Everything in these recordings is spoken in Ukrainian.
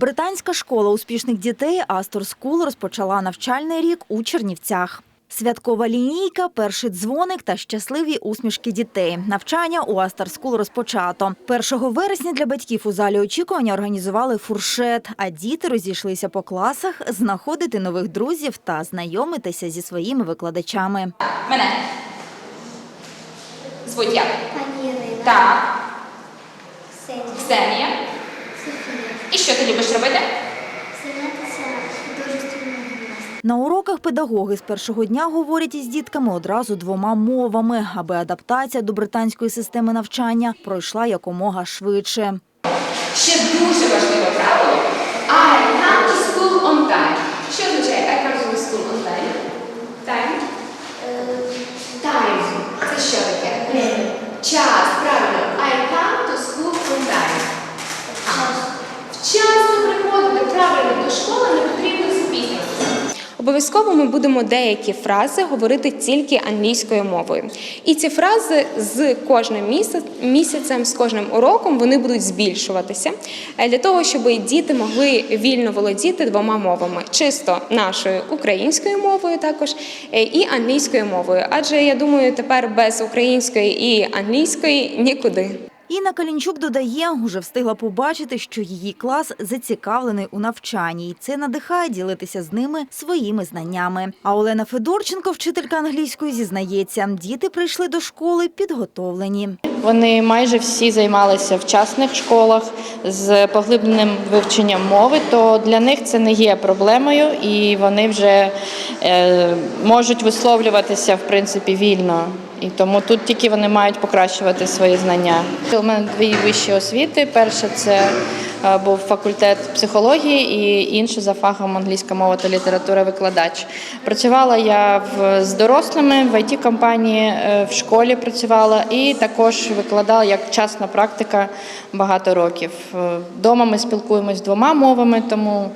Британська школа успішних дітей Астор Скул розпочала навчальний рік у Чернівцях. Святкова лінійка, перший дзвоник та щасливі усмішки дітей. Навчання у Астер Скул розпочато. 1 вересня для батьків у залі очікування організували фуршет, а діти розійшлися по класах знаходити нових друзів та знайомитися зі своїми викладачами. Мене. Звуть як? Пані Ірина, Так. Ксенія, Ксенія. Що ти любиш робити? Займатися художественною гімнастикою. На уроках педагоги з першого дня говорять із дітками одразу двома мовами, аби адаптація до британської системи навчання пройшла якомога швидше. Ще дуже важливе правило. Обов'язково ми будемо деякі фрази говорити тільки англійською мовою. І ці фрази з кожним місяцем, з кожним уроком вони будуть збільшуватися е, для того, щоб діти могли вільно володіти двома мовами: чисто нашою українською мовою, також е, і англійською мовою. Адже я думаю, тепер без української і англійської нікуди. Інна Калінчук додає, уже встигла побачити, що її клас зацікавлений у навчанні, і це надихає ділитися з ними своїми знаннями. А Олена Федорченко, вчителька англійської, зізнається, діти прийшли до школи підготовлені. Вони майже всі займалися в частних школах з поглибленим вивченням мови, то для них це не є проблемою, і вони вже е, можуть висловлюватися в принципі вільно. І тому тут тільки вони мають покращувати свої знання. У мене дві вищі освіти. Перше це був факультет психології, і інше за фахом англійська мова та література викладач. Працювала я в, з дорослими в it компанії е, в школі працювала і також викладала як частна практика багато років. Е, Дома ми спілкуємось двома мовами, тому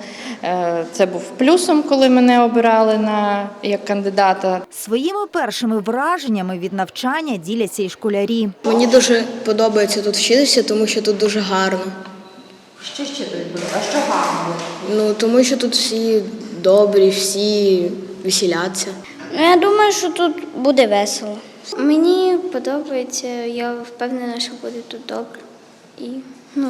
е, це був плюсом, коли мене обирали на як кандидата. Своїми першими враженнями від навчання діляться і школярі. Мені дуже подобається тут вчитися, тому що тут дуже гарно. Що ще тобі було? А що гарно? Ну тому що тут всі добрі, всі веселяться. Ну, я думаю, що тут буде весело. Мені подобається, я впевнена, що буде тут добре. І ну,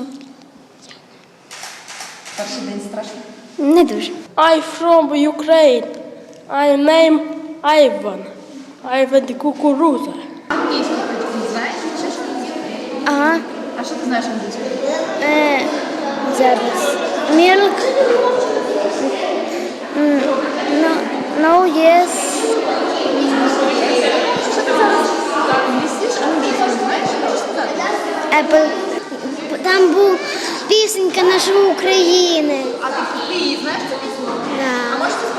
Перший день страшно. не дуже. I from Ukraine. I name Ivan. Ivan the кукуруза. Англійську ти знаєш? Чи що? Ага. А що ти знаєш англійською? Е, зараз. Milk. М, No, no, yes. Apple. Там був пісенька нашої України. А ти, її знаєш цю пісню? А Да.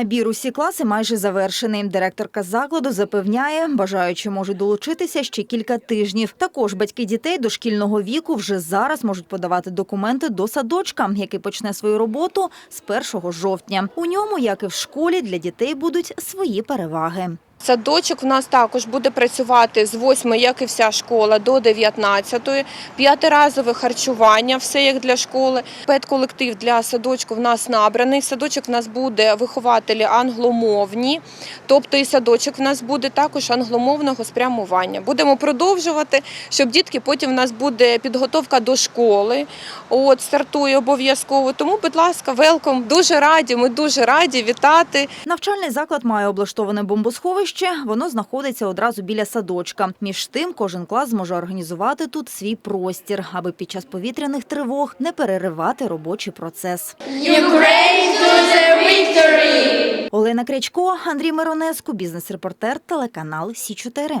Набір усі класи майже завершений. Директорка закладу запевняє, бажаючі можуть долучитися ще кілька тижнів. Також батьки дітей дошкільного віку вже зараз можуть подавати документи до садочка, який почне свою роботу з 1 жовтня. У ньому, як і в школі, для дітей будуть свої переваги. Садочок в нас також буде працювати з 8, як і вся школа, до 19. П'ятиразове харчування, все як для школи. Педколектив для садочку в нас набраний. Садочок в нас буде вихователі англомовні, тобто і садочок в нас буде також англомовного спрямування. Будемо продовжувати, щоб дітки потім в нас буде підготовка до школи. От стартує обов'язково. Тому, будь ласка, велком. Дуже раді. Ми дуже раді вітати. Навчальний заклад має облаштоване бомбосховище. Воно знаходиться одразу біля садочка. Між тим, кожен клас зможе організувати тут свій простір, аби під час повітряних тривог не переривати робочий процес. Олена Крячко, Андрій Миронеску, бізнес-репортер, телеканал Сі 4